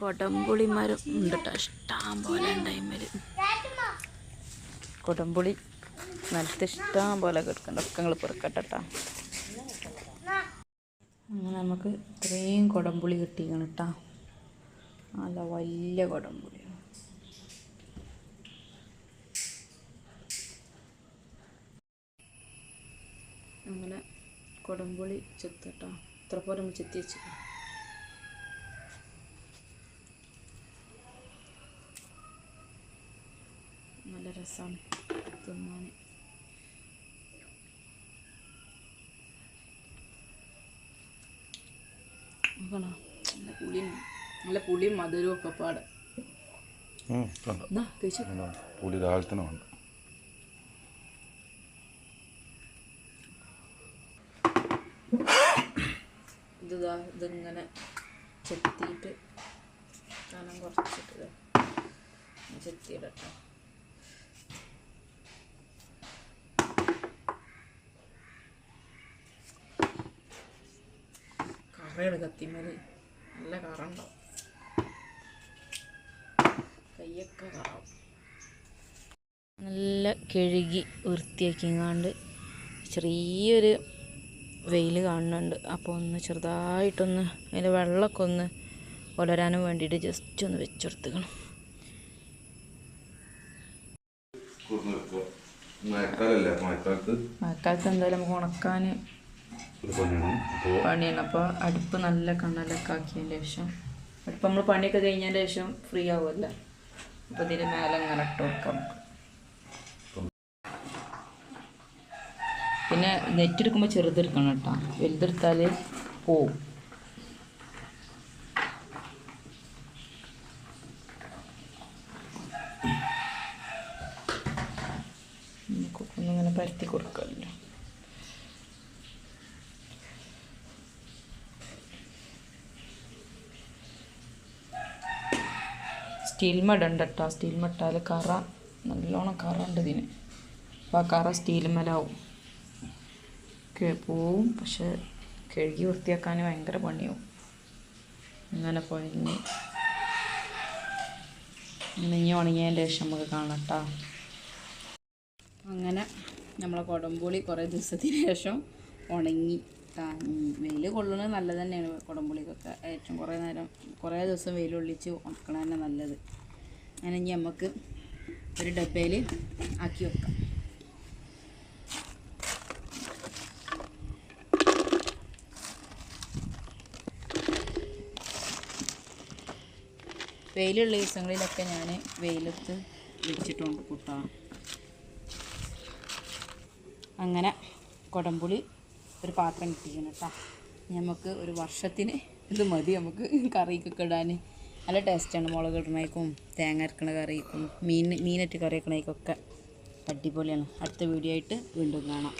കൊടംപുളി മരം ഉണ്ട് കേട്ടോ ഇഷ്ടം പോലെ ടൈമിൽ കൊടംപുളി നിലത്ത് ഇഷ്ടം പോലെ കിടക്കണ്ട. ഒക്കെ നിങ്ങൾ പെറുക്കട്ടെ ട്ടോ. അങ്ങനെ നമുക്ക് ഇത്രയും കൊടംപുളി കിട്ടിയിരിക്കണം കേട്ടോ നല്ല വലിയ കൊടംപുളി. അങ്ങനെ കൊടംപുളി ചെത്തട്ടോ. ഇത്ര പോലെ നമ്മൾ ചെത്തി വെച്ചിട്ട് നല്ല രസമാണ് തിന്നാൻ. നോക്കണോ? നല്ല പുളിയും നല്ല പുളിയും മധുരവും ഒക്കെ പാട്. പുളി ഇതാ ഇതിങ്ങനെ ചെത്തിയിട്ട് കനം കുറച്ചിട്ട് ദേ ചെത്തിയിടട്ടോ. കറയുടെ കത്തിമേൽ നല്ല കറുണ്ടാവും. കയ്യൊക്കെ കറാവും നല്ല കഴുകി വൃത്തിയാക്കിങ്ങാണ്ട് ചെറിയൊരു വെയിൽ കാണുന്നുണ്ട്. അപ്പോൾ ഒന്ന് ചെറുതായിട്ടൊന്ന് അതിന്റെ വെള്ളമൊക്കെ ഒന്ന് വളരാനും വേണ്ടിയിട്ട് ജസ്റ്റ് ഒന്ന് വെച്ചെടുത്തുക്കണം. മഴക്കാലത്ത് എന്തായാലും നമുക്ക് ഉണക്കാൻ പണിയാണ്. അപ്പോൾ അടുപ്പ് നല്ല കണ്ണലൊക്കെ ആക്കിയതിന്റെ ശേഷം അടുപ്പ് നമ്മൾ പണിയൊക്കെ കഴിഞ്ഞതിന്റെ ശേഷം ഫ്രീ ആവുമല്ലോ? അപ്പോൾ ഇതിന് മേലെ അങ്ങനെ ഇട്ട് വെക്കാം. പിന്നെ നെറ്റ് എടുക്കുമ്പോൾ ചെറുതെടുക്കണം കേട്ടോ. വലുതെടുത്താൽ പോവും. നമുക്ക് ഒന്നിങ്ങനെ പരത്തി കൊടുക്കാമല്ലോ. സ്റ്റീൽ മടണ്ട കേട്ടോ സ്റ്റീൽ മട്ടാൽ കറ. നല്ലോണം കറ ഉണ്ട് ഇതിന്. അപ്പോൾ ആ കറ സ്റ്റീൽ മലാവും. പോവും. പക്ഷെ കഴുകി വൃത്തിയാക്കാൻ ഭയങ്കര പണിയാവും. അങ്ങനെ പോയി ഇനി ഉണങ്ങിയതിന്റെ ശേഷം നമുക്ക് കാണട്ടോ അങ്ങനെ നമ്മളെ കൊടംപുളി കുറേ ദിവസത്തിന് ശേഷം ഉണങ്ങി. വെയിൽ കൊള്ളുന്നത് നല്ലത് തന്നെയാണ്. കുടംപുളിക്കൊക്കെ ഏറ്റവും കുറേ നേരം കുറേ ദിവസം വെയിൽ കൊള്ളിച്ച് ഉണക്കണ തന്നെ നല്ലത്. അങ്ങനെ ഇനി നമുക്ക് ഒരു ഡബയിൽ ആക്കി വെക്കാം. വെയിലുള്ള ദിവസങ്ങളിലൊക്കെ ഞാൻ വെയിലത്ത് വെച്ചിട്ടുണ്ട് കൂട്ടാം. അങ്ങനെ കുടംപുളി ഒരു പാത്രം കിട്ടിക്കണം കേട്ടോ. നമുക്ക് ഒരു വർഷത്തിന് ഇത് മതി. നമുക്ക് കറിക്കൊക്കെ ഇടാൻ നല്ല ടേസ്റ്റാണ് മുളക് ഇടണേക്കും തേങ്ങ അരക്കണ കറിക്കും മീൻ മീനറ്റ് കറി വെക്കണേക്കൊക്കെ അടിപൊളിയാണ്. അടുത്ത വീഡിയോ ആയിട്ട് വീണ്ടും കാണാം.